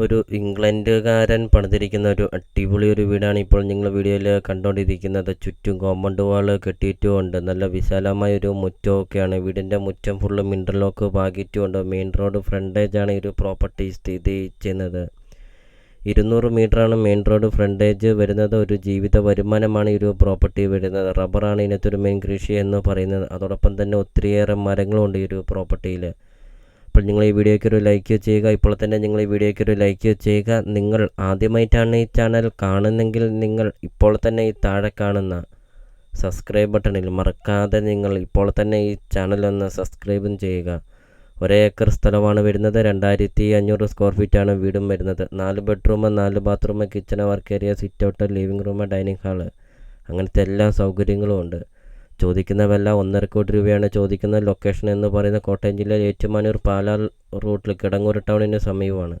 ഒരു ഇംഗ്ലണ്ടുകാരൻ പണിതിരിക്കുന്ന ഒരു അടിപൊളി ഒരു വീടാണ് ഇപ്പോൾ നിങ്ങൾ വീഡിയോയിൽ കണ്ടുകൊണ്ടിരിക്കുന്നത് ചുറ്റും കോമ്പൗണ്ട് വാൾ കെട്ടിയിട്ടുമുണ്ട് നല്ല വിശാലമായ ഒരു മുറ്റമൊക്കെയാണ്. വീടിന്റെ മുറ്റം ഫുള്ള് മിൻട്രലോക്ക് പാകിയിട്ടുമുണ്ട് മെയിൻ റോഡ് ഫ്രണ്ടേജ് ആണ് ഈ ഒരു പ്രോപ്പർട്ടി സ്ഥിതി ചെയ്യുന്നത്. ഇരുന്നൂറ് മീറ്ററാണ് മെയിൻ റോഡ് ഫ്രണ്ടേജ് വരുന്നത് ഒരു ജീവിത വരുമാനമാണ് ഈ ഒരു പ്രോപ്പർട്ടി വരുന്നത്. റബ്ബറാണ് ഇതിനകത്തൊരു മെയിൻ കൃഷി എന്ന് പറയുന്നത്. അതോടൊപ്പം തന്നെ ഒത്തിരിയേറെ മരങ്ങളുണ്ട് ഈ ഒരു പ്രോപ്പർട്ടിയിൽ അപ്പോൾ നിങ്ങൾ ഈ വീഡിയോയ്ക്ക് ഒരു ലൈക്ക് ചെയ്യുക. ഇപ്പോൾ തന്നെ നിങ്ങൾ ഈ വീഡിയോയ്ക്ക് ഒരു ലൈക്ക് ചെയ്യുക. നിങ്ങൾ ആദ്യമായിട്ടാണ് ഈ ചാനൽ കാണുന്നെങ്കിൽ നിങ്ങൾ ഇപ്പോൾ തന്നെ ഈ താഴെ കാണുന്ന സബ്സ്ക്രൈബ് ബട്ടണിൽ മറക്കാതെ നിങ്ങൾ ഇപ്പോൾ തന്നെ ഈ ചാനൽ ഒന്ന് സബ്സ്ക്രൈബും ചെയ്യുക. ഒരേ ഏക്കർ സ്ഥലമാണ് വരുന്നത്. രണ്ടായിരത്തി അഞ്ഞൂറ് സ്ക്വയർ ഫീറ്റാണ് വീടും വരുന്നത്. നാല് ബെഡ്റൂം നാല് bathroom kitchen work area sit out living room dining hall അങ്ങനത്തെ എല്ലാ സൗകര്യങ്ങളും ഉണ്ട്. ചോദിക്കുന്ന വില ഒന്നര കോടി രൂപയാണ് ചോദിക്കുന്ന ലൊക്കേഷൻ എന്ന് പറയുന്ന കോട്ടയം ജില്ലയിൽ ഏറ്റുമാനൂർ പാലാൽ റൂട്ടിൽ കിടങ്ങൂർ ടൗണിന് സമീപമാണ്.